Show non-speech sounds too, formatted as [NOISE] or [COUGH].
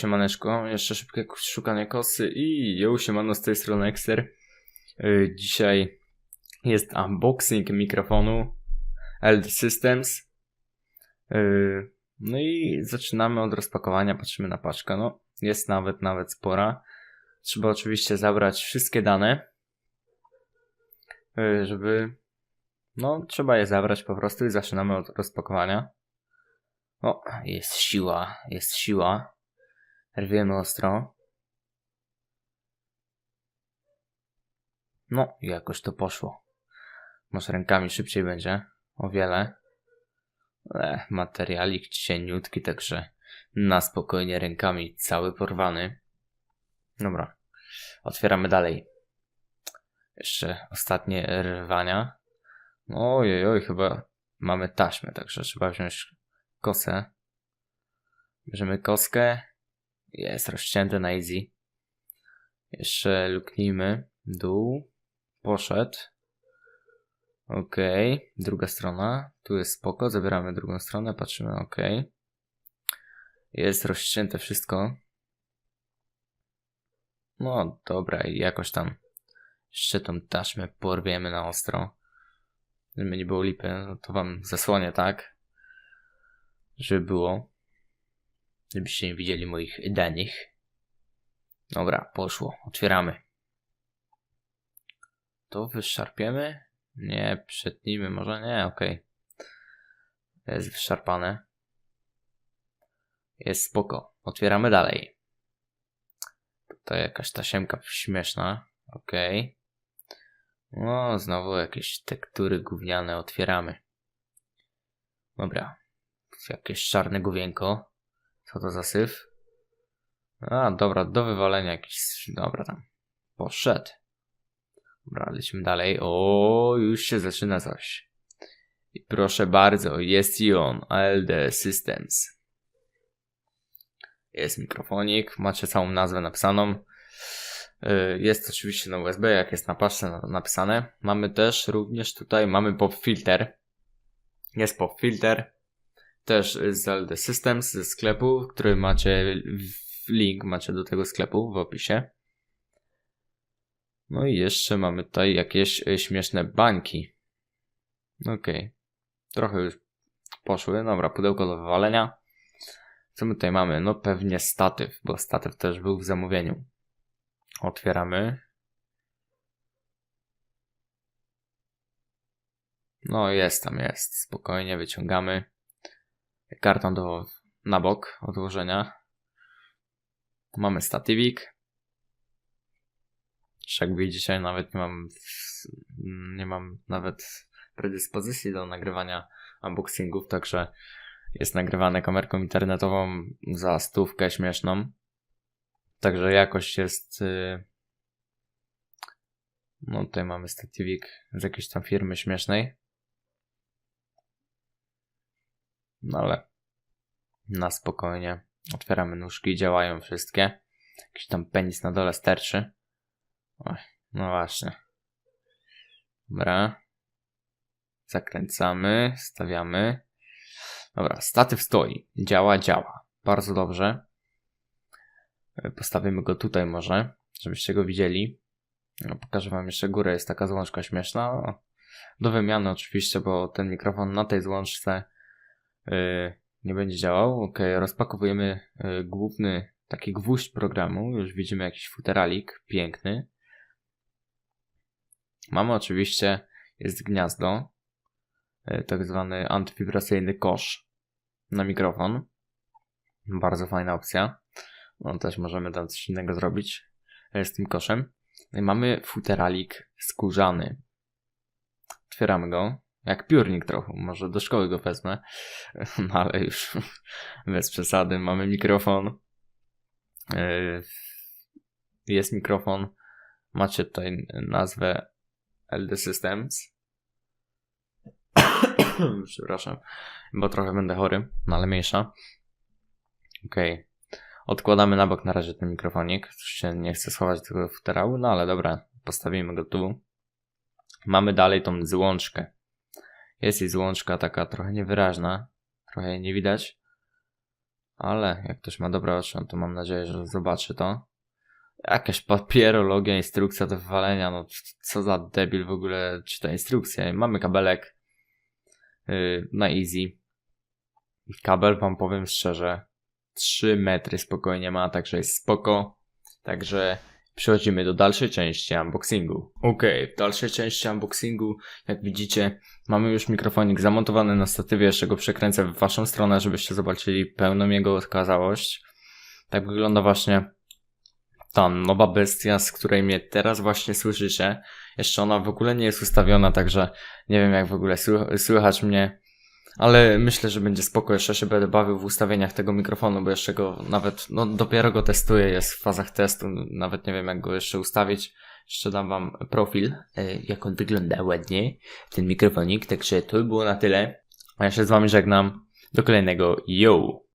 siemaneczko, jeszcze szybkie szukanie kosy i jo, siemano z tej strony Exter. Yy, dzisiaj jest unboxing mikrofonu LD Systems. Yy, no i zaczynamy od rozpakowania, patrzymy na paczkę, no jest nawet, nawet spora. Trzeba oczywiście zabrać wszystkie dane, yy, żeby, no trzeba je zabrać po prostu i zaczynamy od rozpakowania. O, jest siła, jest siła. Rwiemy ostro. No, jakoś to poszło. Może rękami szybciej będzie. O wiele. E, materialik cieniutki, także na spokojnie rękami cały porwany. Dobra. Otwieramy dalej. Jeszcze ostatnie rwania. Ojej, oj, chyba mamy taśmę, także trzeba wziąć kosę. Bierzemy koskę. Jest rozcięte na easy. Jeszcze luknijmy. Dół. Poszedł. Ok. Druga strona. Tu jest spoko. Zabieramy drugą stronę. Patrzymy. Ok. Jest rozcięte wszystko. No dobra. Jakoś tam jeszcze tą taśmę porwiemy na ostro. Żeby nie było lipy, no to wam zasłonię tak żeby było. Żebyście nie widzieli moich danych. Dobra, poszło. Otwieramy. To wyszarpiemy? Nie, przetnijmy może? Nie, okej. Okay. Jest wyszarpane. Jest spoko. Otwieramy dalej. Tutaj jakaś tasiemka śmieszna. Okej. Okay. No, znowu jakieś tektury gówniane otwieramy. Dobra, Jakieś czarne główienko. Co to za syf? A, dobra, do wywalenia jakiś... Dobra, tam. Poszedł. Dobra, lecimy dalej. O, już się zaczyna coś. I proszę bardzo, jest i on. ALD Systems. Jest mikrofonik, macie całą nazwę napisaną. Y, jest oczywiście na USB, jak jest na paczce napisane. Mamy też również tutaj, mamy pop filter. Jest pop filter też z LD Systems ze sklepu, który macie link macie do tego sklepu w opisie. No i jeszcze mamy tutaj jakieś e, śmieszne bańki. Okej. Okay. Trochę już poszły. Dobra, pudełko do wywalenia. Co my tutaj mamy? No pewnie statyw, bo statyw też był w zamówieniu. Otwieramy. No jest tam, jest. Spokojnie wyciągamy karton do, na bok odłożenia. Mamy statywik. Jak widzicie, nawet nie mam, nie mam nawet predyspozycji do nagrywania unboxingów, także jest nagrywane kamerką internetową za stówkę śmieszną. Także jakość jest. Y, no tutaj mamy statywik z jakiejś tam firmy śmiesznej. No ale na spokojnie. Otwieramy nóżki, działają wszystkie. Jakiś tam penis na dole sterczy. Oj, no właśnie. Dobra. Zakręcamy, stawiamy. Dobra, statyw stoi. Działa, działa. Bardzo dobrze. Postawimy go tutaj może, żebyście go widzieli. No, pokażę wam jeszcze górę, jest taka złączka śmieszna. Do wymiany oczywiście, bo ten mikrofon na tej złączce nie będzie działał. Ok, rozpakowujemy y, główny taki gwóźdź programu. Już widzimy jakiś futeralik piękny. Mamy oczywiście, jest gniazdo, y, tak zwany antywibracyjny kosz na mikrofon. Bardzo fajna opcja. No też możemy tam coś innego zrobić z tym koszem. No mamy futeralik skórzany. Otwieramy go. Jak piórnik trochę, może do szkoły go wezmę. No [LAUGHS] ale już [LAUGHS] bez przesady. Mamy mikrofon. E, jest mikrofon. Macie tutaj nazwę LD Systems. [COUGHS] Przepraszam, bo trochę będę chory, no ale mniejsza. Okej. Okay. Odkładamy na bok na razie ten mikrofonik. Oczywiście nie chcę schować tego futerału, no ale dobra, postawimy go tu. Mamy dalej tą złączkę. Jest jej złączka taka trochę niewyraźna, trochę jej nie widać, Ale jak ktoś ma dobre oczy, no to mam nadzieję, że zobaczy to. Jakaś papierologia, instrukcja do wywalenia, no co za debil w ogóle czyta instrukcję. Mamy kabelek yy, na easy. Kabel wam powiem szczerze, 3 metry spokojnie ma, także jest spoko. Także przechodzimy do dalszej części unboxingu. Okej, w dalszej części unboxingu, jak widzicie, mamy już mikrofonik zamontowany na statywie, jeszcze go przekręcę w waszą stronę, żebyście zobaczyli pełną jego okazałość. Tak wygląda właśnie ta nowa bestia, z której mnie teraz właśnie słyszycie. Jeszcze ona w ogóle nie jest ustawiona, także nie wiem jak w ogóle sły- słychać mnie. Ale myślę, że będzie spoko. Jeszcze się będę bawił w ustawieniach tego mikrofonu, bo jeszcze go nawet, no dopiero go testuję, jest w fazach testu. Nawet nie wiem jak go jeszcze ustawić. Jeszcze dam wam profil, e, jak on wygląda ładnie, ten mikrofonik. Także to by było na tyle. A ja się z wami żegnam. Do kolejnego. Yo!